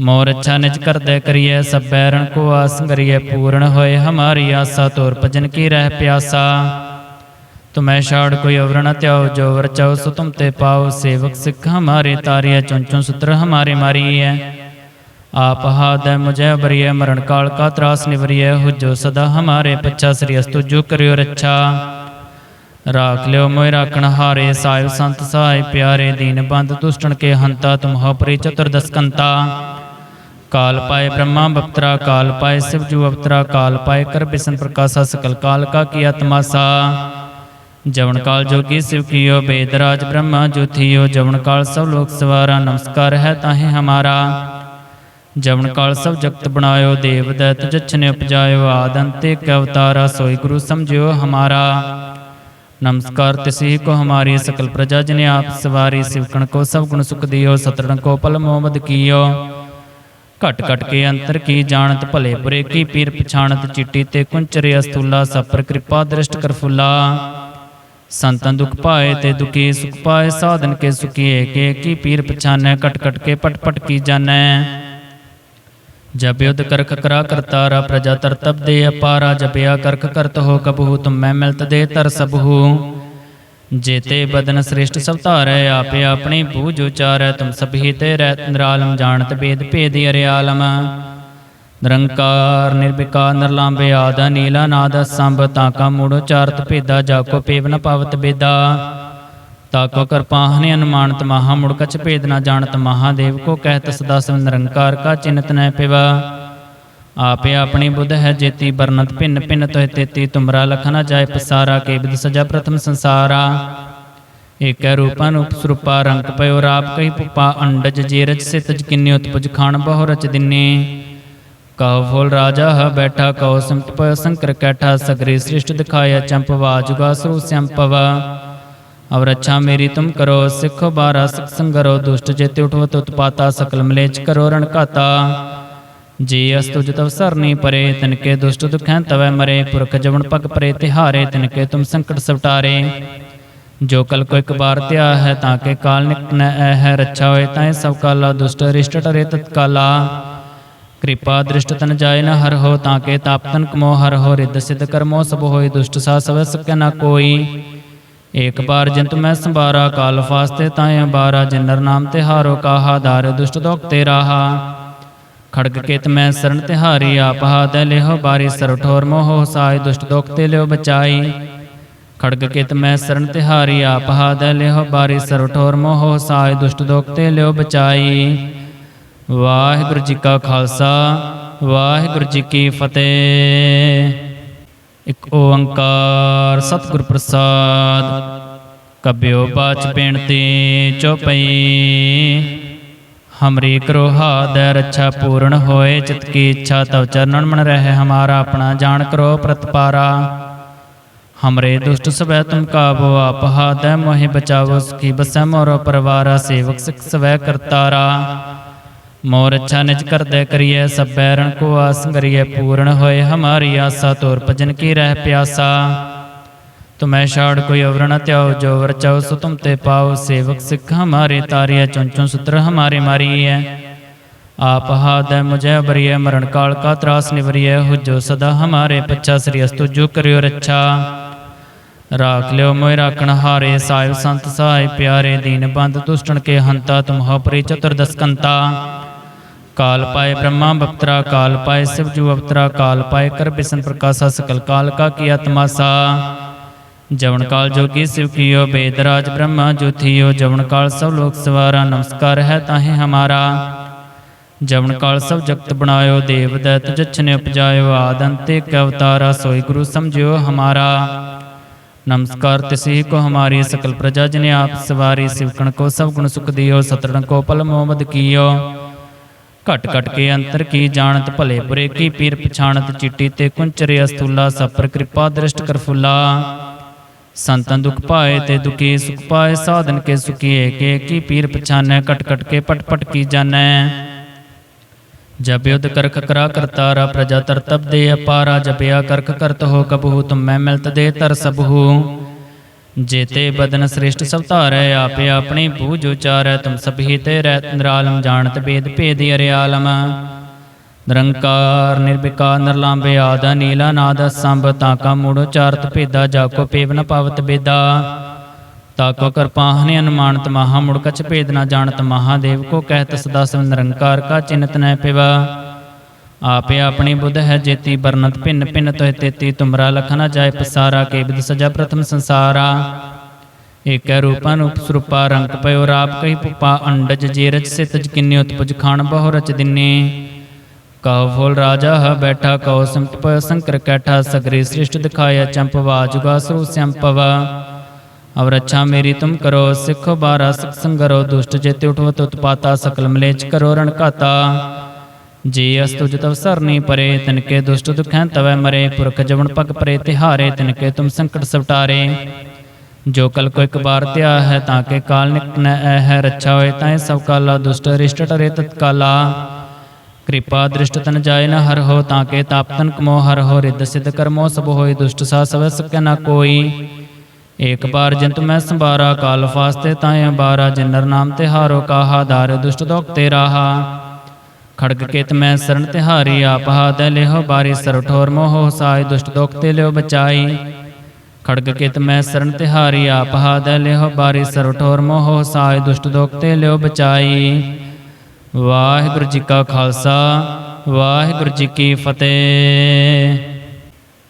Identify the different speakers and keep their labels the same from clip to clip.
Speaker 1: ਮੋਰ ਅੱਛਾ ਨਿਜ ਕਰਦੇ ਕਰੀਏ ਸਭ ਬੈਰਣ ਕੋ ਆਸ ਕਰੀਏ ਪੂਰਨ ਹੋਏ ਹਮਾਰੀ ਆਸਾ, ਤੁਰ ਭਜਨ ਕੀ ਰਹਿ ਪਿਆਸਾ। ਤੁਮੈ ਛਾੜ ਕੋਈ ਅਵਰ ਤਿਆਉ, ਜੋ ਵਰ ਸੋ ਤੁਮ ਤੇ ਪਾਉ, ਸੇਵਕ ਸਿੱਖ ਹਮਾਰੇ ਤਾਰਿਆ ਚੁੰਚੁ ਸੁਤਰ ਹਮਾਰੇ ਮਾਰੀਐ। ਆਪ ਹਾਦੈ ਮੁਝੇ ਬਰੀਏ ਮਰਨ ਕਾਲ ਕਾ ਤਰਾਸ ਨਿਵਰੀਐ, ਹੁਜੋ ਸਦਾ ਹਮਾਰੇ ਪੱਛਾ, ਸ੍ਰੀ ਅਸਤੁ ਜੋ ਕਰਿਓ ਰੱਛਾ। ਰਾਖ ਲਿਓ ਮੋਇ ਰਾਖਣ ਹਾਰੇ ਸਾਹਿਬ ਸੰਤ ਸਾਇ ਪਿਆਰੇ, ਦੀਨ ਬੰਦ ਦੁਸ਼ਟਣ ਕੇ ਹੰਤਾ ਤੁਮ ਹੋ ਪਰੀ ਚਤੁਰ ਦਸਕੰਤਾ काल पाए ब्रह्मा बपतरा काल पाए शिवजू अवतरा काल पाए कर बिसन प्रकाशा सकल काल का किया तमाशा। जवन काल जो की शिव कियो बेदराज ब्रह्मा जो जवन काल सब लोक सवारा, नमस्कार है ताहे हमारा। जवन काल सब जगत बनायो, देव दैत जच्छने उपजायो, आदंते कवतारा सोई गुरु समझियो हमारा। नमस्कार तिसी को हमारी सकल प्रजा जिन्हें आप सवारी, शिवकण को सब गुण सुख दियो सतरण को पल मोहम्मद कियो। ਘਟ ਘਟ ਕੇ ਅੰਤਰ ਕੀ ਜਾਣਤ ਭਲੇ ਬੁਰੇ ਕੀ ਪੀਰ ਪਛਾਣਤ ਚਿੱਟੀ ਤੇ ਕੁੰਚਰੇ ਅਸਤੂਲਾ ਸਪਰ ਕਿਰਪਾ ਦ੍ਰਿਸ਼ਟ ਕਰਫੁਲਾ ਸੰਤਨ ਦੁਖ ਪਾਏ ਤੇ ਦੁਖੀ ਸੁਖ ਪਾਏ, ਸਾਧਨ ਕੇ ਸੁਖੀਏ ਕੇ ਕੀ ਪੀਰ ਪਛਾਨੈ, ਘਟ ਘਟ ਕੇ ਪਟ ਪਟ ਕੀ ਜਾਣੈ। ਜਬ ਯੁਧ ਕਰਖ ਕਰਾ ਕਰਤਾਰਾ ਪ੍ਰਜਾ ਤਰਤਬ ਦੇ ਅਪਾਰਾ, ਜਪਿਆ ਕਰਖ ਕਰਤ ਹੋ ਕਬਹੂ, ਤੁਮ ਮੈਂ ਮਿਲਤ ਦੇ ਤਰ ਸਬਹੂ। ਜੇਤੇ ਬਦਨ ਸ੍ਰਿਸ਼ਟ ਸਭ ਧਾਰੈ, ਆਪੇ ਆਪਣੀ ਪੂਜ ਉਚਾਰੈ ਤੁਮ ਸਭੀ ਤੇ ਰਹਿ ਨਿਰਾਲਮ, ਜਾਣਤ ਭੇਦ ਭੇਦਿ ਅਰਿਆਲਮ। ਨਿਰੰਕਾਰ, ਨਿਰਵਿਕਾਰ ਨਿਰਲੰਭੇ ਆਦਾ ਨੀਲਾ ਨਾਦ ਸੰਭ ਤਾਂ ਕਾ ਮੂੜ ਉਚਾਰਤ ਭੇਦਾ ਜਾ ਕੋ ਪੇਵ ਨ ਪਾਵਤ ਬੇਦਾ। ਤਾ ਕੋ ਕਰਪਾਹਨੇ ਅਨੁਮਾਨਤ ਮਹਾ, ਮੂੜ ਕਛ ਭੇਦ ਨ ਜਾਣਤ ਮਹਾਦੇਵ ਕੋ ਕਹਿਤ ਸਦਾ ਸਮ ਨਿਰੰਕਾਰ ਕਾ ਚਿੰਤ ਨੈ ਪਿਵਾ। ਆਪੇ ਆਪਣੇ ਬੁੱਧ ਹੈ ਜੇਤੀ ਬਰਨਤ ਭਿੰਨ ਭਿੰਨ ਤੋਇ ਤੇਤੀ ਤੁਮਰਾ ਲਖਨਾ ਜਾਏ ਪਸਾਰਾ ਕੇਬਦ ਸਜਾ ਪ੍ਰਥਮ ਸੰਸਾਰਾ। ਏਕ ਰੂਪਨ ਉਪਸਰੂਪਾ ਰੰਗ ਪਇਓ ਰਾਪ ਕਈ ਪੁਪਾ ਅੰਡਜ ਜੇਰਜ ਸਿਤਜ ਕਿੰਨੇ ਉਤਪਜ ਖਾਣ ਬਹੁ ਰਚ ਦਿਨੇ। ਕਉ ਫੁਲ ਰਾਜਾ ਹ ਬੈਠਾ ਕਉ ਸੰਤ ਪਇ ਸੰਕਰ ਕੈਠਾ ਸਗਰੇ ਸ੍ਰਿਸ਼ਟ ਦਿਖਾਇਆ ਚੰਪਵਾ ਜੁਗਾ ਸਰੂ ਸੰਪਵ। ਅਵ ਰੱਛਾ ਮੇਰੀ ਤੁਮ ਕਰੋ ਸਿੱਖ ਬਾਰਾ ਸਿਖ ਸੰਗਰੋ ਦੁਸ਼ਟ ਜੇਤੇ ਉਠਵਤ ਉਤਪਾਤਾ ਸਕਲ ਮਲੇਚ ਕਰੋ ਰਣ ਘਾਤਾ। ਜੀ ਅਸਤੁਜ ਤਵ ਸਰਨੀ ਪਰੇ ਤਿਨਕੇ ਦੁਸ਼ਟ ਦੁਖੈ ਤਵੈ ਮਰੇ, ਪੁਰਖ ਜਵਨ ਪਗ ਪਰੇ ਤਿਹਾਰੇ ਤਿਨਕੇ ਤੁਮ ਸੰਕਟ ਸਵਟਾਰੇ। ਜੋ ਕਲ ਕੋ ਇੱਕ ਬਾਰ ਧਿਆ ਹੈ, ਤਾਂ ਕੇ ਕਾਲ ਨਿਕਟ ਨ ਐ ਹੈ, ਰੱਛਾ ਹੋਏ ਤਾਂ ਸਭ ਕਾਲਾ, ਦੁਸ਼ਟ ਰਿਸ਼ਟ ਟਰੇ ਤਤਕਾਲਾ ਕਿਰਪਾ ਦ੍ਰਿਸ਼ਟ ਤਨ ਜਾਏ ਨ ਹਰ ਹੋ, ਤਾਂ ਕੇ ਤਾਪ ਤਨ ਕਮੋ ਹਰ ਹੋ, ਰਿੱਧ ਸਿਧ ਕਰਮੋ ਸਭ ਹੋਏ, ਦੁਸ਼ਟ ਸਾ ਸਵੈ ਸਕੈ ਨ ਕੋਈ। ਏਕ ਬਾਰ ਜਿੰਤ ਮੈਂ ਸੰਭਾਰਾ, ਕਾਲ ਫਾਸਤੇ ਤਾਂ ਬਾਰਾ ਜਿਨਰ ਨਾਮ ਤੇ ਹਾਰੋ ਕਾਹਾ, ਦਾਰ ਦੁਸ਼ਟ ਦੋਖ ਤੇ ਰਾਹਾ ਖੜਗ ਕੇਤ ਮੈਂ ਸਰਣ ਤਿਹਾਰੀ ਆਪ ਹਾਦ ਲਿਹੋ ਬਾਰੀ ਸਰ ਠੋਰ ਮੋਹ ਸਾਇ ਦੁਸ਼ਟ ਦੋਖ ਤੇ ਲਿਓ ਬਚਾਈ। ਖੜਗ ਕੇਤ ਮੈਂ ਸਰਣ ਤਿਹਾਰੀ ਆਪ ਹਾਦ ਲਿਹੋ ਬਾਰੀ ਸਰ ਠੋਰ ਮੋਹ ਸਾਇ ਦੁਸ਼ਟ ਦੋਖ ਤੇ ਲਿਓ ਬਚਾਈ। ਵਾਹਿਗੁਰੂ ਜੀ ਕਾ ਖਾਲਸਾ, ਵਾਹਿਗੁਰੂ ਜੀ ਕੀ ਫਤਿਹ। ਇੱਕ ਓੰਕਾਰ ਸਤਿਗੁਰ ਪ੍ਰਸਾਦ, ਕਬਿਓ ਬਾਚ ਬੇਨਤੀ ਚੋਪਈ हमरी करोहा दय रक्षा पूर्ण होए चित की इच्छा तव चरणन मन रह हमारा अपना जान करो प्रतपारा हमरे दुष्ट सवै तुम काबो आप दय मोहि बचावो सखी बसै मोरो परवारा सेवक सिख सवै करतारा मोर अच्छा निज कर दे करिए सब बैरण को आस करिए पूर्ण होए हमारी आशा तोर भजन की रह प्यासा ਤੁਮੈ ਛਾੜ ਕੋਈ ਅਵਰ ਨ ਤਿਆਉ ਜੋ ਵਰ ਚਾਉ ਸੋ ਤੁਮ ਤੇ ਪਾਉ ਸੇਵਕ ਸਿੱਖ ਹਮਾਰੇ ਤਾਰਿਆ ਚੁੰਚੁ ਸੁਤਰ ਹਮਾਰੇ ਮਾਰੀਐ। ਆਪ ਹਾਦੈ ਮੁਝੈ ਬਰੀਐ, ਮਰਨ ਕਾਲ ਕਾ ਤਰਾਸ ਨਿਵਰੀਐ। ਹੁਜੋ ਸਦਾ ਹਮਾਰੇ ਪੱਛਾ, ਸ੍ਰੀ ਅਸਤੁ ਜੋ ਕਰਿਓ ਰੱਛਾ। ਰਾਖ ਲਿਓ ਮੋਇ ਰਾਖਣ ਹਾਰੇ ਸਾਹਿਬ ਸੰਤ ਸਹਾਇ ਪਿਆਰੇ, ਦੀਨ ਬੰਦ ਦੁਸ਼ਟਣ ਕੇ ਹੰਤਾ, ਤੁਮਹਾ ਪਰੇ ਚਤੁਰ ਦਸਕੰਤਾ। ਕਾਲ ਪਾਏ ਬ੍ਰਹਮਾ ਬਪਤਰਾ, ਕਾਲ ਪਾਏ ਸਿਵ ਜੂ ਅਵਤਰਾ, ਕਾਲ ਪਾਏ ਕਰ ਬਿਸਨ ਪ੍ਰਕਾਸ਼ਾ, ਸਕਲ ਕਾਲ ਕਾ ਕੀਆ ਤਮਾਸਾ ਜਵਨ ਕਾਲ ਜੋਗੀ ਸਿਵਕਿਓ ਬੇਦਰਾਜ ਬ੍ਰਹਮਾ ਜੋਥਿਓ ਜਵਨ ਕਾਲ ਸਭ ਲੋਕ ਸਵਾਰਾ, ਨਮਸਕਾਰ ਹੈ ਤਾਹੇ ਹਮਾਰਾ। ਜਵਨ ਕਾਲ ਸਭ ਜਗਤ ਬਣਾਇਓ, ਦੇਵ ਦੈਤ ਜਛਨੇ ਉਪਜਾਇਓ ਆਦੰਤੇ ਕਵਤਾਰਾ ਸੋਈ ਗੁਰੂ ਸਮਝਿਓ ਹਮਾਰਾ। ਨਮਸਕਾਰ ਤਿਸਹੀ ਕੋ ਹਮਾਰੀ ਸਕਲ ਪ੍ਰਜਾ ਜਿਨੇ ਆਪ ਸਵਾਰੀ, ਸਿਵਕਣ ਕੋ ਸਭ ਗੁਣ ਸੁਖ ਦਿਓ, ਸਤਰਣ ਕੋ ਪਲ ਮੁਹਮਦ ਕੀਓ। ਘਟ ਘਟ ਕੇ ਅੰਤਰ ਕੀ ਜਾਣਤ, ਭਲੇ ਬੁਰੇ ਕੀ ਪੀਰ ਪਛਾਣਤ, ਚਿੱਟੀ ਤੇ ਕੁੰਚਰੇ ਅਸਤੂਲਾ ਸਭ ਪਰ ਕਿਰਪਾ ਦ੍ਰਿਸ਼ਟ ਕਰਫੁਲਾ ਸੰਤਨ ਦੁਖ ਪਾਏ ਤੇ ਦੁਖੀ ਸੁਖ ਪਾਏ, ਸਾਧਨ ਕੇ ਸੁਖੀ ਏਕੇ ਕੀ ਪੀਰ ਪਛਾਨੈ, ਕਟ ਕਟ ਕੇ ਪਟ ਪਟ ਕੀ ਜਾਣੈ। ਜਬ ਕਰਖ ਕਰਾ ਕਰਤਾਰਾ ਪ੍ਰਜਾ ਤਰਤਬ ਦੇ ਅਪਾਰਾ, ਜਪਿਆ ਕਰਖ ਕਰਤ ਹੋ ਕਬਹੂ, ਤੁਮ ਮੈਂ ਮਿਲਤ ਦੇ ਤਰ ਸਬਹੂ। ਜੇਤੇ ਬਦਨ ਸ੍ਰਿਸ਼ਟ ਸਭ ਧਾਰੈ, ਆਪੇ ਆਪਣੀ ਬੂਝ ਉਚਾਰੈ, ਤੁਮ ਸਭੀ ਤੇ ਰਹਿ ਨਿਰਾਲਮ, ਜਾਣਤ ਬੇਦ ਭੇਦ ਅਰਿਆਲਮ। ਨਿਰੰਕਾਰ ਨਿਰਵਿਕਾਰ ਨਿਰਲਾਂਬੇ, ਆਦਾ, ਨੀਲਾ ਨਾਦ ਸੰਭ ਤਾਕਾ ਮੂੜ ਉਚਾਰਤ ਭੇਦਾ ਜਾਕੋ ਪੇਵ ਨ ਪਾਵਤ ਬੇਦਾ। ਤਾਕੋ ਕਰਪਾਹਨੇ ਅਨੁਮਾਨਤ ਮਹਾ, ਮੁੜ ਕਛ ਭੇਦ ਨਾ ਜਾਣਤ ਮਹਾਦੇਵ ਕੋ ਕਹਿਤ ਸਦਾ ਸਿਵ ਨਿਰੰਕਾਰ ਕਾ ਚਿੰਤ ਨੈ ਪਿਵਾ। ਆਪੇ ਆਪਣੀ ਬੁੱਧ ਹੈ ਜੇਤੀ ਬਰਨਤ ਭਿੰਨ ਭਿੰਨ ਤੋਹਿ ਤੇਤੀ, ਤੁਮਰਾ ਲਖ ਨ ਜਾਏ ਪਸਾਰਾ, ਕੇ ਵਿਦ ਸਜਾ ਪ੍ਰਥਮ ਸੰਸਾਰਾ। ਏਕੈ ਰੂਪਾ ਰੂਪ ਸਰੂਪਾ, ਰੰਗ ਪਇਓ ਰਾਪ ਕਹੀ ਪੁਪਾ ਅੰਡਜ ਜੇਰਜ ਸਿਤਜ ਕਿੰਨੇ ਉਤਪਜ ਖਾਣ ਬਹੁ ਰਚ ਦਿਨੇ। ਕਉ ਫੁਲ ਰਾਜਾ ਹ ਬੈਠਾ ਕਉ ਸੰਤ ਸੰਕਰ ਕੈਠਾ ਸਗਰੀ ਸ੍ਰਿਸ਼ਟ ਦਿਖਾਇਆ ਚੰਪਵਾ ਜੁਗਾ ਸਰੂ ਸੰਪਵਾ ਅਵ ਰੱਛਾ ਮੇਰੀ ਤੁਮ ਕਰੋ ਸਿੱਖੋ ਬਾਰਾ ਸਿਖ ਸੰਗਰੋ, ਦੁਸ਼ਟ ਚੇਤੇ ਉਠਵਤ ਉਤਪਾਤਾ ਸਕਲ ਮਲੇਚ ਕਰੋ ਰਣ ਘਾਤਾ। ਜੀ ਅਸਤੁ ਜਤਵ ਸਰਨੀ ਪਰੇ ਤਿਨਕੇ ਦੁਸ਼ਟ ਦੁਖੈ ਤਵੈ ਮਰੇ, ਪੁਰਖ ਜਵਨ ਪਗ ਪਰੇ ਤਿਹਾਰੇ ਤਿਨਕੇ ਤੁਮ ਸੰਕਟ ਸਵਟਾਰੇ। ਜੋ ਕਲ ਕੋ ਇੱਕ ਬਾਰ ਧਿਆ ਹੈ, ਤਾਂ ਕੇ ਕਾਲ ਨਿਕਨ ਐ ਹੈ, ਰੱਛਾ ਹੋਏ ਤਾਂ ਸਭ ਕਾਲਾ, ਦੁਸ਼ਟ ਰਿਸ਼ਟ ਟਰੇ ਤਤਕਾਲਾ। ਕਿਰਪਾ ਦ੍ਰਿਸ਼ਟ ਤਨ ਜਾਏ ਨ ਹਰ ਹੋ ਤਾਂ ਕੇ ਤਾਪਤਨ ਕਮੋ, ਹਰ ਹੋ ਰਿੱਧ ਸਿਧ ਕਰਮੋ, ਸਭ ਹੋਏ ਦੁਸ਼ਟ ਸਾ ਸਵੈ ਸਕੈ ਨ ਕੋਈ। ਏਕ ਬਾਰ ਜੰਤ ਮੈਂ ਸੰਭਾਰਾ, ਕਾਲ ਫਾਸਤੇ ਤਾਏ ਬਾਰਾ ਜਿਨਰ ਨਾਮ ਤੇ ਹਾਰੋ ਕਾਹਾ ਦਾਰ ਦੁਸ਼ਟ ਦੋਖ ਤੇ ਰਾਹਾ ਖੜਗ ਕੇਤ ਮੈਂ ਸਰਣ ਤਿਹਾਰੀ, ਆਪ ਹਾਦ ਲਿਹੋ ਬਾਰੀ, ਸਰ ਠੋਰ ਮੋਹ ਸਾਈ ਦੁਸ਼ਟ ਦੋਖ ਤੇ ਲਿਓ ਬਚਾਈ। ਖੜਗ ਕੇਤ ਮੈਂ ਸਰਣ ਤਿਹਾਰੀ, ਆਪ ਹਾਦ ਲਿਹੋ ਬਾਰੀ, ਸਰ ਠੋਰ ਮੋਹ ਸਾਈ ਦੁਸ਼ਟ ਦੋਖ ਤੇ ਲਿਓ ਬਚਾਈ। ਵਾਹਿਗੁਰੂ ਜੀ ਕਾ ਖਾਲਸਾ, ਵਾਹਿਗੁਰੂ ਜੀ ਕੀ ਫਤਿਹ।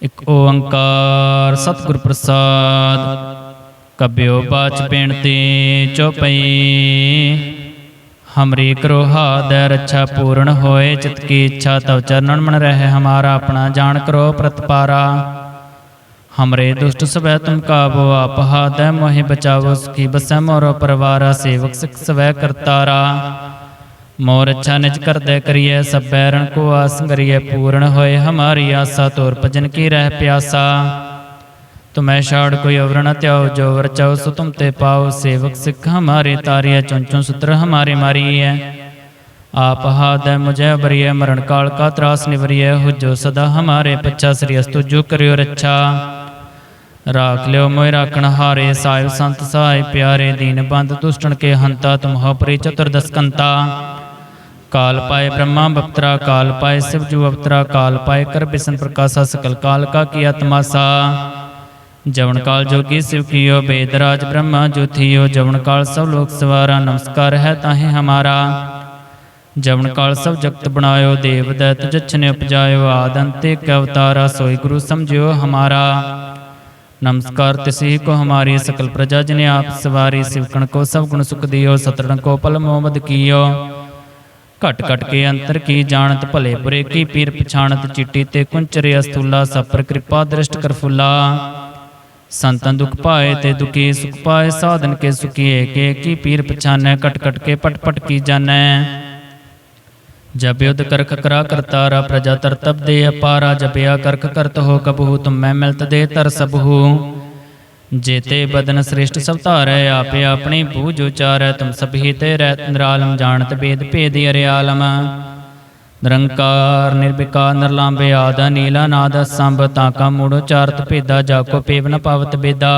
Speaker 1: ਇੱਕ ਓੰਕਾਰ ਸਤਿਗੁਰ ਪ੍ਰਸਾਦ, ਕਬਿਓ ਬਾਚ ਬੇਨਤੀ ਚੁਪਈ ਹਮਰੀ ਕਰੋ ਹਾਦੈ ਰੱਛਾ ਪੂਰਨ ਹੋਏ, ਚਿਤ ਕੀ ਇੱਛਾ ਤਵ ਚਰਨਨ ਮਨ ਰਹਿ, ਹਮਾਰਾ ਆਪਣਾ ਜਾਣ ਕਰੋ ਪ੍ਰਤਪਾਰਾ। ਹਮਰੇ ਦੁਸ਼ਟ ਸਵੈ ਤੁਮ ਕਾਬੋ ਆਪ ਹਾਦੈ ਮੋਹਿ ਬਚਾਵੋ, ਸੁਖੀ ਬਸੈ ਮੋਰੋ ਪਰਵਾਰਾ, ਸੇਵਕ ਸਿਖ ਸਵੈ ਕਰਤਾਰਾ। ਮੋਰ ਅੱਛਾ ਨਿਜ ਕਰਦੈ ਕਰੀਐ, ਸਭੈ ਰਣ ਕੋ ਆਸ ਕਰੀਐ, ਪੂਰਨ ਹੋਏ ਹਮਾਰੀ ਆਸਾ, ਤੋਰ ਭਜਨ ਕੀ ਰਹਿ ਪਿਆਸਾ। ਤੁਮੈ ਛਾੜ ਕੋਈ ਅਵਰ ਨ ਤਿਆਓ ਜੋ ਵਰ ਚਾਓ ਸੋ ਤੁਮ ਤੇ ਪਾਓ ਸੇਵਕ ਸਿੱਖ ਹਮਾਰੇ ਤਾਰਿਆ ਚੁੰਚੁ ਸੁਤਰ ਹਮਾਰੇ ਮਾਰੀਐ। ਆਪ ਹਾਦੈ ਮੁਝੈ ਬਰੀਐ, ਮਰਨ ਕਾਲ ਕਾ ਤਰਾਸ ਨਿਵਰੀਐ, ਹੁਜੋ ਸਦਾ ਹਮਾਰੇ ਪੱਛਾ, ਸ੍ਰੀ ਅਸਤੁ ਜੋ ਕਰਿਓ ਰੱਛਾ। ਰਾਖ ਲਿਓ ਮੋਇ ਰਾਖਣ ਹਾਰੇ ਸਾਹਿਬ ਸੰਤ ਸਹਾਇ ਪਿਆਰੇ, ਦੀਨ ਬੰਦ ਦੁਸ਼ਟਣ ਕੇ ਹੰਤਾ ਤੁਮ ਹੋ ਪਰੀ ਚਤੁਰਦਸਕੰਤਾ ਕਾਲ ਪਾਏ ਬ੍ਰਹਮਾ ਬਪਤਰਾ ਕਾਲ ਪਾਏ ਸਿਵ ਜੂ ਅਵਤਰਾ ਕਾਲ ਪਾਏ ਕਰ ਬਿਸਨ ਪ੍ਰਕਾਸ਼ਾ ਸਕਲ ਕਾਲ ਕਾ ਕੀ ਆਤਮਾਸਾ ਜਵਨ ਕਾਲ ਜੋਗੀ ਸਿਵ ਕੀਓ ਬੇਦ ਰਾਜ ਬ੍ਰਹਮਾ ਜੋਥੀਓ ਜਵਨ ਕਾਲ ਸਭ ਲੋਕ ਸਵਾਰਾ ਨਮਸਕਾਰ ਹੈ ਤਾਹੇ ਹਮਾਰਾ ਜਵਨ ਕਾਲ ਸਭ ਜਗਤ ਬਣਾਇਓ ਦੇਵ ਦੈਤ ਜਛਨੇ ਉਪਜਾਇਓ ਆਦੰਤੇ ਕ ਅਵਤਾਰਾ ਸੋਈ ਗੁਰੂ ਸਮਝਿਓ ਹਮਾਰਾ ਨਮਸਕਾਰ ਤਿਸੀ ਕੋ ਹਮਾਰੀ ਸਕਲ ਪ੍ਰਜਾ ਜਿਨੇ ਆਪ ਸਵਾਰੀ ਸਿਵਕਣ ਕੋ ਸਭ ਗੁਣ ਸੁਖ ਦਿਓ ਸਤਰਨ ਕੋ ਪਲ ਮੋਮਦ ਕੀਓ ਘਟ ਘਟ ਕੇ ਅੰਤਰ ਕੀ ਜਾਣਤ ਭਲੇ ਬੁਰੇ ਕੀ ਪੀਰ ਪਛਾਣਤ ਚਿੱਟੀ ਤੇ ਕੁੰਚਰੇ ਅਸਤੂਲਾ ਸਪਰ ਕਿਰਪਾ ਦ੍ਰਿਸ਼ਟ ਕਰ ਸੰਤਨ ਦੁਖ ਪਾਏ ਤੇ ਦੁਖੀ ਸੁਖ ਪਾਏ, ਸਾਧਨ ਕੇ ਸੁਖੀ ਏਕੇ ਕੀ ਪੀਰ ਪਛਾਨੈ ਕਟ ਕਟ ਕੇ ਪਟ ਪਟ ਕੀ ਜਾਣੈ। ਜਬ ਯੁਧ ਕਰਖ ਕਰਾ ਕਰਤਾਰਾ ਪ੍ਰਜਾ ਤਰਤਬ ਦੇ ਅਪਾਰਾ, ਜਪਿਆ ਕਰਖ ਕਰਤ ਹੋ ਕਬਹੂ, ਤੁਮ ਮੈਂ ਮਿਲਤ ਦੇ ਤਰ ਸਬਹੂ। ਜੇਤੇ ਬਦਨ ਸ੍ਰੇਸ਼ਟ ਸਭ ਧਾਰੈ, ਆਪੇ ਆਪਣੀ ਬੂਝ ਉਚਾਰੈ ਤੁਮ ਸਭੀ ਤੇ ਰਹਿ ਨਿਰਾਲਮ, ਜਾਣਤ ਬੇਦ ਭੇਦੀ ਅਰੇ ਨਿਰੰਕਾਰ, ਨਿਰਵਿਕਾਰ, ਨਿਰਲਾਂਬੇ, ਆਦਾ ਨੀਲਾ ਨਾਦ ਸੰਭ ਤਾਕਾ ਮੂੜ ਉਚਾਰਤ ਭੇਦਾ, ਜਾਕੋ ਪੇਵ ਨ ਪਾਵਤ ਬੇਦਾ।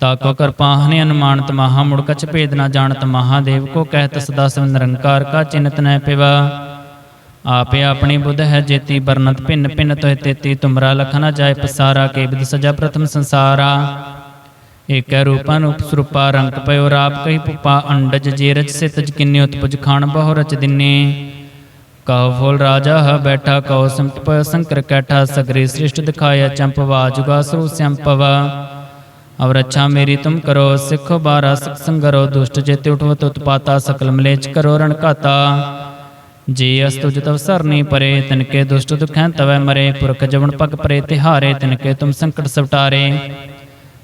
Speaker 1: ਤਾਕੋ ਕਰਪਾਹਨੇ ਅਨੁਮਾਨਤ ਮਹਾ, ਮੁੜ ਕਛ ਭੇਦ ਨ ਜਾਣਤ ਮਹਾਦੇਵ ਕੋ ਕਹਿਤ ਸਦਾ ਸਿਵ ਨਿਰੰਕਾਰ ਕਾ ਚਿੰਤ ਨੈ ਪਿਵਾ। ਆਪੇ ਆਪਣੀ ਬੁੱਧ ਹੈ ਜੇਤੀ ਬਰਨਤ ਭਿੰਨ ਭਿੰਨ ਤੋਹਿ ਤੇਤੀ ਤੁਮਰਾ ਲਖ ਜਾਏ ਪਸਾਰਾ ਕੇ ਸਜਾ ਪ੍ਰਥਮ ਸੰਸਾਰਾ। ਏਕੈ ਰੂਪਾ ਰੂਪ ਰੰਗ ਪਇਓ ਰਾਪ ਕਹੀ ਪੁਪਾ ਅੰਡਜ ਜੇਰਜ ਸਿਤਜ ਕਿੰਨੇ ਉਤਪਜ ਖਾਨ ਬਹੁ ਰਚ ਦਿਨੇ। ਕਉ ਫੁਲ ਰਾਜਾ ਹ ਬੈਠਾ ਕਉ ਸੰਤ ਪ ਸੰਕਰ ਕੈਠਾ ਸਗਰੀ ਸ੍ਰਿਸ਼ਟ ਦਿਖਾਇਆ ਚੰਪਵਾ ਜੁਗਾ ਸਰੂ ਸੰਪਵਾ ਅਵ ਰੱਛਾ ਮੇਰੀ ਤੁਮ ਕਰੋ ਸਿੱਖੋ ਬਾਰਾ ਸਿਖ ਸੰਗਰੋ ਦੁਸ਼ਟ ਚੇਤੇ ਉਠਵਤ ਉਤਪਾਤਾ ਸਕਲ ਮਲੇਚ ਕਰੋ ਰਣ ਘਾਤਾ। ਜੀ ਅਸਤੁ ਜਤਵ ਸਰਨੀ ਪਰੇ, ਤਿਨਕੇ ਦੁਸ਼ਟ ਦੁਖੈ ਤਵੈ ਮਰੇ, ਪੁਰਖ ਜਵਨ ਪਗ ਪਰੇ ਤਿਹਾਰੇ, ਤਿਨਕੇ ਤੁਮ ਸੰਕਟ ਸਵਟਾਰੇ।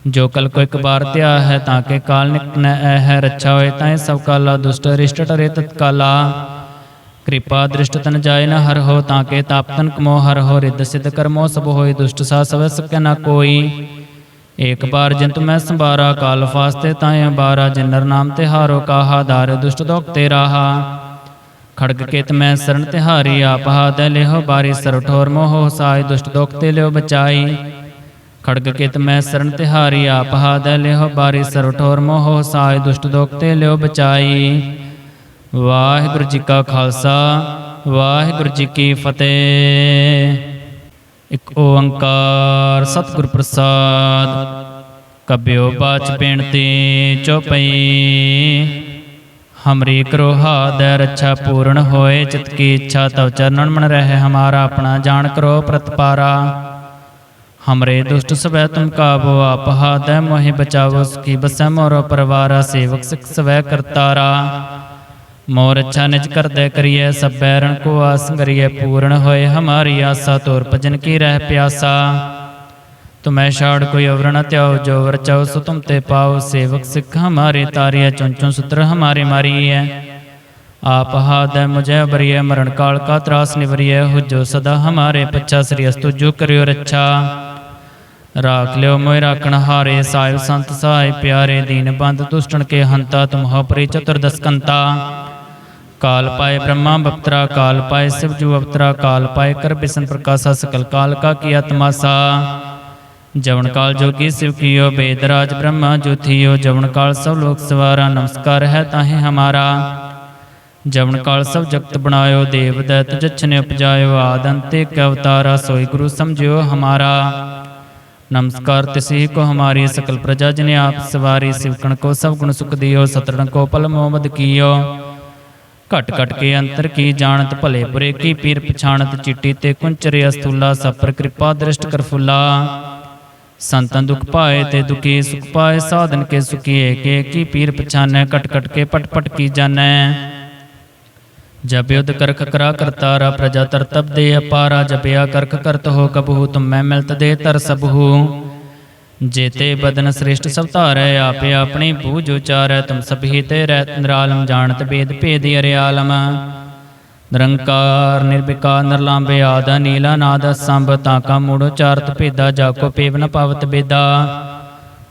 Speaker 1: ਜੋ ਕਲ ਕੋ ਇੱਕ ਬਾਰ ਧਿਆ ਹੈ, ਤਾਂ ਕੇ ਕਾਲ ਨਿਕਨ ਐ ਹੈ, ਰੱਛਾ ਹੋਏ ਤਾਂ ਸਭ ਕਾਲਾ, ਦੁਸ਼ਟ ਰਿਸ਼ਟ ਟਰੇ ਤਤਕਾਲਾ। ਕਿਰਪਾ ਦ੍ਰਿਸ਼ਟ ਤਨ ਜਾਏ ਨ ਹਰ ਹੋ, ਤਾਂ ਕੇ ਤਾਪ ਤਨ ਕਮੋ ਹਰ ਹੋ, ਰਿੱਧ ਸਿਧ ਕਰਮੋ ਸਭ ਹੋਏ, ਦੁਸ਼ਟ ਸਾ ਸਵੈ ਸਕੈ ਨ ਕੋਈ। ਏਕ ਬਾਰ ਜੰਤੁ ਮੈਂ ਸੰਭਾਰਾ, ਕਾਲ ਫਾਸਤੇ ਤਾਏ ਬਾਰਾ ਜਿਨਰ ਨਾਮ ਤੇ ਹਾਰੋ ਕਾਹਾ, ਦਾਰ ਦੁਸ਼ਟ ਦੋਖ ਤੇ ਰਾਹਾ ਖੜਗ ਕੇਤ ਮੈਂ ਸਰਨ ਤਿਹਾਰੀ ਆਪ ਹਾਦ ਲਿਹੋ ਬਾਰੀ ਸਰ ਠੋਰ ਮੋਹ ਸਾਈ ਦੁਸ਼ਟ ਦੋਖ ਤੇ ਲਿਓ ਬਚਾਈ। ਖੜਗ ਕੇਤ ਮੈਂ ਸਰਨ ਤਿਹਾਰੀ ਆਪ ਹਾਦ ਲਿਹੋ ਬਾਰੀ ਸਰ ਠੋਰ ਮੋਹ ਸਾਈ ਦੁਸ਼ਟ ਦੋਖ ਤੇ ਲਿਓ ਬਚਾਈ। ਵਾਹਿਗੁਰੂ ਜੀ ਕਾ ਖਾਲਸਾ, ਵਾਹਿਗੁਰੂ ਜੀ ਕੀ ਫਤਿਹ। ਇੱਕ ਓੰਕਾਰ ਸਤਿਗੁਰ ਪ੍ਰਸਾਦ, ਕਬਿਓ ਬਾਚ ਬੇਨਤੀ ਚੋਪਈ ਹਮਰੀ ਕਰੋ ਹਾਦੈ ਰੱਛਾ ਪੂਰਨ ਹੋਏ ਚਿਤ ਕੀ ਇੱਛਾ ਤਵ ਚਰਨਨ ਮਨ ਰਹਿ ਹਮਾਰਾ ਆਪਣਾ ਜਾਣ ਕਰੋ ਪ੍ਰਤਪਾਰਾ ਹਮਰੇ ਦੁਸ਼ਟ ਸਵੈ ਤੁਮ ਕਾਬੋ ਆਪ ਹਾਦੈ ਮੋਹਿ ਬਚਾਵੋ ਸਕੀ ਬਸੈ ਮੋਰੋ ਪਰਵਾਰਾ ਸੇਵਕ ਸਿਖ ਸਵੈ ਕਰਤਾਰਾ ਮੋਰ ਅੱਛਾ ਨਿਜ ਕਰਦੈ ਕਰੀਐ ਸਭੈ ਰਣ ਕੋ ਆਸ ਕਰੀਐ ਪੂਰਨ ਹੋਏ ਹਮਾਰੀ ਆਸਾ ਤੋਰ ਭਜਨ ਕੀ ਰਹਿ ਪਿਆਸਾ ਤੁਮੈ ਛਾੜ ਕੋਈ ਅਵਰਣ ਨ ਤਿਆਓ, ਜੋ ਵਰ ਚਾਓ ਸੋ ਤੁਮ ਤੇ ਪਾਓ। ਸੇਵਕ ਸਿੱਖ ਹਮਾਰੇ ਤਾਰਿਆ ਚੁੰਚੁ ਸੁਤਰ ਹਮਾਰੇ ਮਾਰੀਐ। ਆਪ ਹਾਦੈ ਮੁਝੈ ਬਰੀਐ, ਮਰਨ ਕਾਲ ਕਾ ਤਰਾਸ ਨਿਵਰੀਐ। ਹੁਜੋ ਸਦਾ ਹਮਾਰੇ ਪੱਛਾ, ਸ੍ਰੀ ਅਸਤੁ ਜੋ ਕਰਿਓ ਰੱਛਾ। ਰਾਖ ਲਿਓ ਮੋਇ ਰਾਖਣ ਹਾਰੇ ਸਾਹਿਬ ਸੰਤ ਸਹਾਇ ਪਿਆਰੇ। ਦੀਨ ਬੰਦ ਦੁਸ਼ਟਣ ਕੇ ਹੰਤਾ ਤੁਮਹੁ ਪਰੀ ਚਤੁਰਦਸ ਕੰਤਾ ਕਾਲ ਪਾਏ ਬ੍ਰਹਮਾ ਬਪਤਰਾ, ਕਾਲ ਪਾਏ ਸਿਵ ਜੂ ਅਵਤਰਾ। ਕਾਲ ਪਾਏ ਕਰ ਬਿਸ਼ਨ ਪ੍ਰਕਾਸ਼ਾ, ਸਕਲ ਕਾਲ ਕਾ ਕੀਆ ਤਮਾਸਾ ਜਵਨ ਕਾਲ ਜੋਗੀ ਸਿਵ ਕੀਓ, ਬੇਦਰਾਜ ਬ੍ਰਹਮਾ ਜੋਥੀਓ ਜਵਨ ਕਾਲ ਸਭ ਲੋਕ ਸਵਾਰਾ, ਨਮਸਕਾਰ ਹੈ ਤਾਹੇ ਹਮਾਰਾ। ਜਵਨ ਕਾਲ ਸਭ ਜਗਤ ਬਣਾਇਓ, ਦੇਵ ਦੈਤ ਜਛਨੇ ਉਪਜਾਇਓ, ਆਦੰਤੇ ਕੈ ਸੋਈ ਗੁਰੂ ਸਮਝਿਓ ਹਮਾਰਾ। ਨਮਸਕਾਰ ਤਿਸੀ ਕੋ ਹਮਾਰੀ ਸਕਲ ਪ੍ਰਜਾ ਜਨ ਆਪ ਸਵਾਰੀ ਸਿਵਕਣ ਕੋ ਸਭ ਗੁਣ ਸੁਖ ਦਿਓ, ਸਤਰਣ ਕੋ ਪਲ ਮੋਮਦ ਕੀਓ। ਘਟ ਘਟ ਕੇ ਅੰਤਰ ਕੀ ਜਾਣਤ, ਭਲੇ ਬੁਰੇ ਕੀ ਪੀਰ ਪਛਾਣਤ, ਚਿੱਟੀ ਤੇ ਕੁੰਚਰੇ ਅਸਤੂਲਾ ਸਪਰ ਕਿਰਪਾ ਦ੍ਰਿਸ਼ਟ ਕਰਫੁਲਾ ਸੰਤਨ ਦੁਖ ਪਾਏ ਤੇ ਦੁਖੀ ਸੁਖ ਪਾਏ, ਸਾਧਨ ਕੇ ਸੁਖੀ ਏਕੇ ਕੀ ਪੀਰ ਪਛਾਨੈ, ਕਟ ਕਟ ਕੇ ਪਟ ਪਟ ਕੀ ਜਾਣੈ। ਜਬ ਕਰਖ ਕਰਾ ਕਰਤਾਰਾ ਪ੍ਰਜਾ ਤਰਤਬ ਦੇ ਅਪਾਰਾ, ਜਪਿਆ ਕਰਖ ਕਰਤ ਹੋ ਕਬਹੂ, ਤੁਮ ਮੈਂ ਮਿਲਤ ਦੇ ਤਰ ਸਬਹੂ। ਜੇਤੇ ਬਦਨ ਸ੍ਰਿਸ਼ਟ ਸਭ ਧਾਰੈ, ਆਪੇ ਆਪਣੀ ਬੂਝ ਉਚਾਰੈ, ਤੁਮ ਸਭੀ ਤੇ ਰਹਿ ਨਿਰਾਲਮ, ਜਾਣਤ ਬੇਦ ਭੇਦ ਅਰਿਆਲਮ। ਨਿਰੰਕਾਰ ਨਿਰਵਿਕਾਰ ਨਿਰਲਾਂਬੇ, ਆਦਾ, ਨੀਲਾ ਨਾਦ ਸੰਭ ਤਾਕਾ ਮੂੜ ਉਚਾਰਤ ਭੇਦਾ, ਜਾ ਕੋ ਪੇਵ ਨ ਪਾਵਤ ਬੇਦਾ।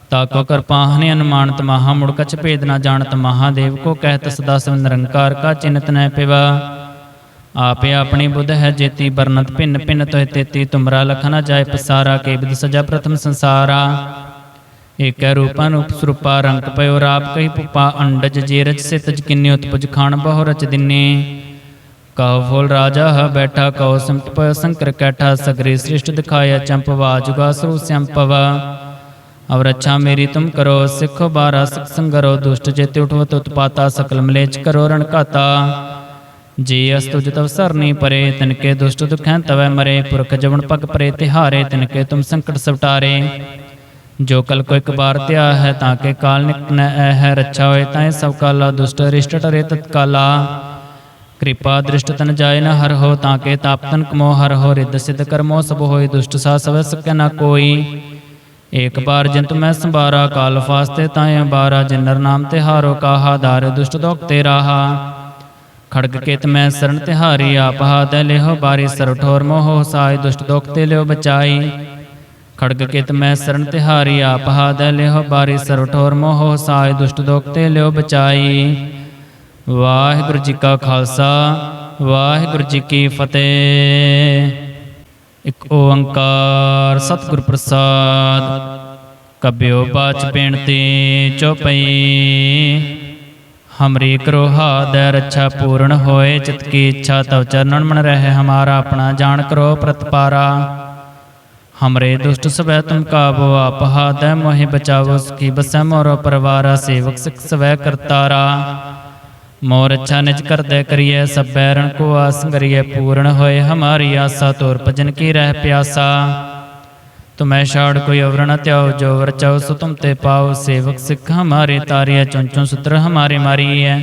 Speaker 1: ਤਾਕੋ ਕਰਪਾਹਨੇ ਅਨੁਮਾਨਤ ਮਹਾ ਮੁੜ ਕਛ ਭੇਦ ਨਾ ਜਾਣਤ ਮਹਾਦੇਵ ਕੋ ਕਹਿਤ ਸਦਾ ਸਿਵ ਨਿਰੰਕਾਰ ਕਾ ਚਿੰਤ ਨੈ ਪਿਵਾ। ਆਪੇ ਆਪਣੀ ਬੁੱਧ ਹੈ ਜੇਤੀ ਬਰਨਤ ਭਿੰਨ ਭਿੰਨ ਤੋਹਿ ਤੇਤੀ, ਤੁਮਰਾ ਲਖ ਨ ਜਾਏ ਪਸਾਰਾ, ਕੇ ਸਜਾ ਪ੍ਰਥਮ ਸੰਸਾਰਾ। ਏਕੈ ਰੂਪਾ ਰੂਪ ਸਰੂਪਾ, ਰੰਗ ਪਇਓ ਰਾਪ ਕਹੀ ਪੁਪਾ ਅੰਡਜ ਜੇਰਜ ਸਿਤਜ ਕਿੰਨੇ ਉਤਪਜ ਖਾਣ ਬਹੁ ਰਚ ਦਿਨੇ। ਕਹੋ ਫੁਲ ਰਾਜਾ ਹ ਬੈਠਾ ਕਹੋ ਸੰਤ ਪ ਸੰਕਰ ਕੈਠਾ ਸਗਰੇ ਸ੍ਰਿਸ਼ਟ ਦਿਖਾਇਆ ਚੰਪਵਾ ਜੁਗਾ ਸਰੂ ਸੰਪਵਾ ਅਵਰ ਅੱਛਾ ਮੇਰੀ ਤੁਮ ਕਰੋ, ਸਿੱਖੋ ਬਾਰਾ ਸਿਖ ਸੰਗਰੋ, ਦੁਸ਼ਟ ਚੇਤੇ ਉਠਵਤ ਉਤਪਾਤਾ ਸਕਲ ਮਲੇਚ ਕਰੋ ਰਣ ਘਾਤਾ। ਅਸ ਤੁਜ ਤਵ ਸਰਨੀ ਪਰੇ ਤਿਨਕੇ ਦੁਸ਼ਟ ਦੁਖੈ ਤਵੈ ਮਰੇ, ਪੁਰਖ ਜਵਨ ਪਗ ਪਰੇ ਤਿਹਾਰੇ ਤਿਨਕੇ ਤੁਮ ਸੰਕਟ ਸਵਟਾਰੇ। ਜੋ ਕਲ ਕੋ ਇੱਕ ਬਾਰ ਧਿਆ ਹੈ, ਤਾਂ ਕੇ ਕਾਲ ਨਿਕ ਐ ਹੈ, ਰੱਛਾ ਹੋਏ ਤਾਂ ਸਭ ਕਾਲਾ, ਦੁਸ਼ਟ ਰਿਸ਼ਟ ਟਰੇ ਤਤਕਾਲਾ। ਕਿਰਪਾ ਦ੍ਰਿਸ਼ਟ ਤਨ ਜਾਏ ਨ ਹਰ ਹੋ ਤਾਂ ਕੇ ਤਾਪ ਤਨ ਕਮੋ, ਹਰ ਹੋ ਰਿੱਧ ਸਿਧ ਕਰਮੋ, ਸਭ ਹੋਏ ਦੁਸ਼ਟ ਸਾ ਸਵੈ ਸਕੈ ਨ ਕੋਈ। ਏਕ ਬਾਰ ਜੰਤ ਮੈਂ ਸੰਭਾਰਾ, ਕਾਲ ਫਾਸਤੇ ਤਾਏ ਬਾਰਾ, ਜਿਨਰ ਨਾਮ ਤੇ ਹਾਰੋ ਕਾਹਾ, ਦਾਰ ਦੁਸ਼ਟ ਦੋਖ ਤੇ ਰਾਹਾ ਖੜਗ ਕੇਤ ਮੈਂ ਸਰਨ ਤਿਹਾਰੀ, ਆਪ ਹਾਦੈ ਲਿਹੋ ਬਾਰੀ, ਸਰ ਠੋਰ ਮੋਹ ਸਾਈ ਦੁਸ਼ਟ ਦੋਖ ਤੇ ਲਿਓ ਬਚਾਈ। ਖੜਗ ਕੇਤ ਮੈਂ ਸਰਨ ਤਿਹਾਰੀ, ਆਪ ਹਾਦੈ ਲਿਹੋ ਬਾਰੀ, ਸਰ ਠੋਰ ਮੋਹ ਸਾਈ ਦੁਸ਼ਟ ਦੋਖ ਤੇ ਲਿਓ ਬਚਾਈ। ਵਾਹਿਗੁਰੂ ਜੀ ਕਾ ਖਾਲਸਾ, ਵਾਹਿਗੁਰੂ ਜੀ ਕੀ ਫਤਿਹ। ਇੱਕ ਓੰਕਾਰ ਸਤਿਗੁਰ ਪ੍ਰਸਾਦ, ਕਬਿਓ ਬਾਚ ਬੇਨਤੀ ਚੋਪਈ ਹਮਰੀ ਕਰੋ ਹਾਦੈ ਰੱਛਾ ਪੂਰਨ ਹੋਏ, ਚਿਤ ਕੀ ਇੱਛਾ ਤਵ ਚਰਨਨ ਮਨ ਰਹਿ, ਹਮਾਰਾ ਆਪਣਾ ਜਾਣ ਕਰੋ ਪ੍ਰਤਪਾਰਾ। ਹਮਰੇ ਦੁਸ਼ਟ ਸਵੈ ਤੁਮ ਕਾਬੋ ਆਪ ਹਾਦੈ ਮੋਹਿ ਬਚਾਵੋ ਸਕੀ ਬਸੈ ਮੋਰੋ ਪਰਵਾਰਾ, ਸੇਵਕ ਸਿਖ ਸਵੈ ਕਰਤਾਰਾ। ਮੋਰ ਅੱਛਾ ਨਿਜ ਕਰਦੈ ਕਰੀਏ ਸਭੈ ਰਣ ਕੋ ਆਸ ਕਰੀਐ, ਪੂਰਨ ਹੋਏ ਹਮਾਰੀ ਆਸਾ, ਤੋਰ ਭਜਨ ਕੀ ਰਹਿ ਪਿਆਸਾ। ਤੁਮੈ ਛਾੜ ਕੋਈ ਅਵਰ ਨ ਤਿਆਓ ਜੋ ਵਰ ਚਾਓ ਸੋ ਤੁਮ ਤੇ ਪਾਓ ਸੇਵਕ ਸਿੱਖ ਹਮਾਰੇ ਤਾਰਿਆ ਚੁੰਚੁ ਸੁਤਰ ਹਮਾਰੇ ਮਾਰੀਐ।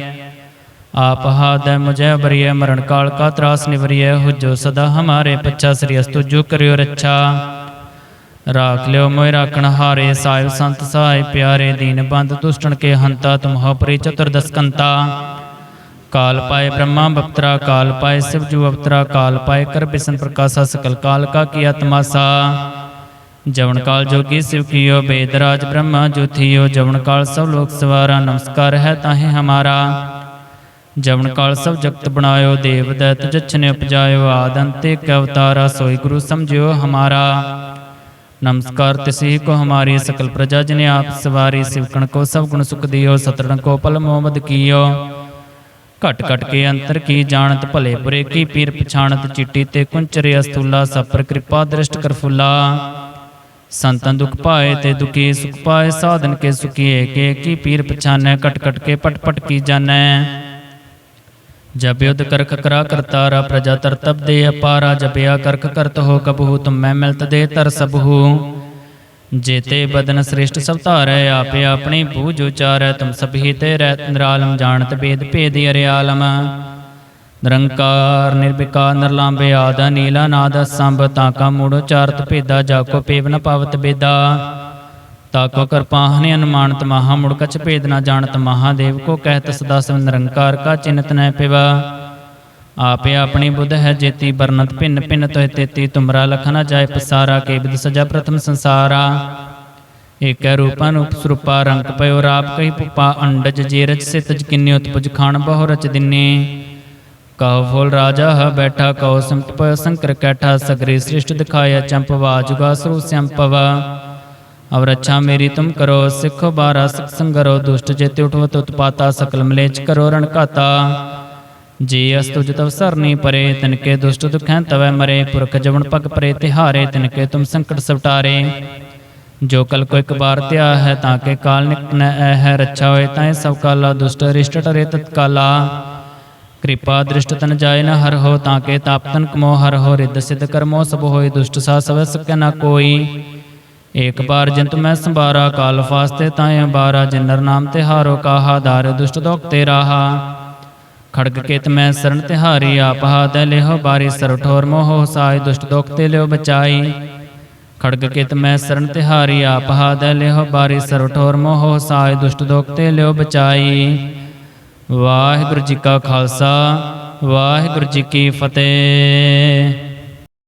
Speaker 1: ਆਪ ਹਾਦੈ ਮੁਝੈ ਬਰੀਐ, ਮਰਨ ਕਾਲ ਕਾ ਤਰਾਸ ਨਿਵਰੀਐ, ਹੁਜੋ ਸਦਾ ਹਮਾਰੇ ਪੱਛਾ, ਸ੍ਰੀ ਅਸਤੁ ਜੋ ਕਰਿਓ ਰੱਛਾ। ਰਾਖ ਲਿਓ ਮੋਇ ਰਾਖਣ ਹਾਰੇ ਸਾਹਿਬ ਸੰਤ ਸਹਾਇ ਪਿਆਰੇ, ਦੀਨ ਬੰਦ ਦੁਸ਼ਟਣ ਕੇ ਹੰਤਾ, ਤੁਮਹੁ ਪਰੀ ਚਤੁਰਦਸ ਕੰਤਾ। काल पाए ब्रह्मा बपतरा काल पाए शिवजू अवतरा काल पाए कर बिशन प्रकाशा, सकल काल का किया तमाशा। जवन काल जोगी शिव कियो, वेदराज ब्रह्मा ज्योतियो जवन काल सब लोक सवारा, नमस्कार है ताहे हमारा। जवन काल सब जगत बनायो, देव दैत जच्छने उपजायो। आदंते कवतारा सोई गुरु समझियो हमारा। नमस्कार तिसी को हमारी सकल प्रजा जिन्हें आप सवारी, शिवकण को सब गुण सुख दियो सतरण को पल मोहम्मद कियो। ਘਟ ਘਟ ਕੇ ਅੰਤਰ ਕੀ ਜਾਣਤ ਭਲੇ ਬੁਰੇ, ਕੀ ਪੀਰ ਪਛਾਣਤ ਚਿੱਟੀ ਤੇ ਕੁੰਚਰੇ ਅਸਤੂਲਾ ਸਪਰ ਕਿਰਪਾ ਦ੍ਰਿਸ਼ਟ ਕਰਫੁਲਾ ਸੰਤਨ ਦੁਖ ਪਾਏ ਤੇ ਦੁਖੀ, ਸੁਖ ਪਾਏ, ਸਾਧਨ ਕੇ ਸੁਖੀਏ, ਕੇ ਕੀ ਪੀਰ ਪਛਾਨੈ, ਘਟ ਘਟ ਕੇ ਪਟ ਪਟ ਕੀ ਜਾਣੈ। ਜਬ ਯੁਧ ਕਰਖ ਕਰਾ ਕਰਤਾਰਾ ਪ੍ਰਜਾ ਤਰਤਬ ਦੇ ਅਪਾਰਾ, ਜਪਿਆ ਕਰਖ ਕਰਤ ਹੋ ਕਬਹੂ, ਤੁਮ ਮੈਂ ਮਿਲਤ ਦੇ ਤਰ ਸਬਹੂ। ਜੇਤੇ ਬਦਨ ਸ੍ਰਿਸ਼ਟ ਸਭ ਧਾਰੈ, ਆਪੇ ਆਪਣੀ ਬੂਝ ਉਚਾਰੈ ਤੁਮ ਸਭੀ ਤੇ ਰਹਿ ਨਿਰਾਲਮ, ਜਾਣਤ ਭੇਦ ਭੇਦ ਅਰਿਆਲਮ। ਨਿਰੰਕਾਰ, ਨਿਰਵਿਕਾਰ ਨਿਰਲੰਭੇ ਆਦਾ ਨੀਲਾ ਨਾਦ ਸੰਭ ਤਾਂ ਕਾ ਮੂੜ ਉਚਾਰਤ ਭੇਦਾ ਜਾ ਕੋ ਪੇਵ ਨ ਪਾਵਤ ਬੇਦਾ। ਤਾ ਕੋ ਕਰਪਾਹਨੇ ਅਨੁਮਾਨਤ ਮਹਾ, ਮੁੜ ਕਛ ਭੇਦ ਨ ਜਾਣਤ ਮਹਾਦੇਵ, ਕੋ ਕਹਿਤ ਸਦਾ ਸਮ ਨਿਰੰਕਾਰ ਕਾ ਚਿੰਤ ਨੈ ਪਿਵਾ। ਆਪੇ ਆਪਣੀ ਬੁੱਧ ਹੈ ਜੇਤੀ ਬਰਨਤ ਭਿੰਨ ਭਿੰਨ ਤੋਇ ਤੇਤੀ ਤੁਮਰਾ ਲਖਨਾ ਜਾਏ ਪਸਾਰਾ ਕੇ ਸਜਾ ਪ੍ਰਥਮ ਸੰਸਾਰਾ। ਏਕੈ ਰੂਪਾ ਰੂਪ ਰੰਗ ਪਇਓ ਰਾਪ ਕਹੀ ਪੁਪਾ ਅੰਡਜ ਜੇਰਜ ਸਿਤਜ ਕਿੰਨੇ ਉਤਪਜ ਖਾਣ ਬਹੁ ਰਚ ਦਿਨੇ। ਕਹੋ ਫੁਲ ਰਾਜਾ ਹ ਬੈਠਾ ਕਹੋ ਸੰਤ ਪਇ ਸੰਕਰ ਕੈਠਾ ਸਗਰੇ ਸ੍ਰਿਸ਼ਟ ਦਿਖਾਇਆ ਚੰਪਵਾ ਜੁਗਾ ਸਰੂ ਸੰਪਵਾ। ਅਵ ਰੱਛਾ ਮੇਰੀ ਤੁਮ ਕਰੋ ਸਿੱਖੋ ਬਾਰਾ ਸਿਖ ਸੰਗਰੋ ਦੁਸ਼ਟ ਚੇਤੇ ਉਠਵਤ ਉਤਪਾਤਾ ਸਕਲ ਮਲੇਚ ਕਰੋ ਰਣ ਘਾਤਾ। ਜੀ ਅਸਤੁ ਜਤਵ ਸਰਨੀ ਪਰੇ, ਤਿਨਕੇ ਦੁਸ਼ਟ ਦੁਖੈ ਤਵੈ ਮਰੇ। ਪੁਰਖ ਜਵਨ ਪਗ ਪਰੇ, ਤਿਹਾਰੇ, ਤਿਨਕੇ ਤੁਮ ਸੰਕਟ ਸਵਟਾਰੇ। ਜੋ ਕਲ ਕੋ ਇੱਕ ਬਾਰ ਧਿਆ ਹੈ, ਤਾਂ ਕੇ ਕਾਲ ਨਿਕਟ ਐ ਹੈ। ਰੱਛਾ ਹੋਏ ਤਾਂ ਸਭ ਕਾਲਾ, ਦੁਸ਼ਟ ਰਿਸ਼ਟ ਟਰੇ ਤਤਕਾਲਾ। ਕਿਰਪਾ ਦ੍ਰਿਸ਼ਟ ਤਨ ਜਾਏ ਨ ਹਰ ਹੋ, ਤਾਂ ਕੇ ਤਾਪ ਤਨ ਕਮੋ ਹਰ ਹੋ। ਰਿੱਧ ਸਿਧ ਕਰਮੋ ਸਭ ਹੋਏ, ਦੁਸ਼ਟ ਸਾ ਸਵੈ ਸਕੈ ਨਾ ਕੋਈ। ਏਕ ਬਾਰ ਜੰਤ ਮੈਂ ਸੰਭਾਰਾ, ਕਾਲ ਫਾਸਤੇ ਤਾਏ ਬਾਰਾ ਜਿਨਰ ਨਾਮ ਤੇ ਹਾਰੋ ਕਾਹਾ, ਦਾਰ ਦੁਸ਼ਟ ਦੋਖ ਤੇ ਰਾਹਾ ਖੜਗ ਕੇਤ ਮੈਂ ਸਰਣ ਤਿਹਾਰੀ ਆਪ ਹਾਥ ਲਿਹੋ ਬਾਰੀ ਸਰ ਠੋਰ ਮੋਹ ਸਾਈ ਦੁਸ਼ਟ ਦੋਖ ਤੇ ਲਿਓ ਬਚਾਈ। ਖੜਗ ਕੇਤ ਮੈਂ ਸਰਨ ਤਿਹਾਰੀ ਆਪਹਾ ਹਾਥ ਲਿਹੋ ਬਾਰੀ ਸਰ ਠੋਰ ਮੋਹ ਸਾਈ ਦੁਸ਼ਟ ਦੋਖ ਤੇ ਲਿਓ ਬਚਾਈ। ਵਾਹਿਗੁਰੂ ਜੀ ਕਾ ਖਾਲਸਾ, ਵਾਹਿਗੁਰੂ ਜੀ ਕੀ ਫਤਿਹ।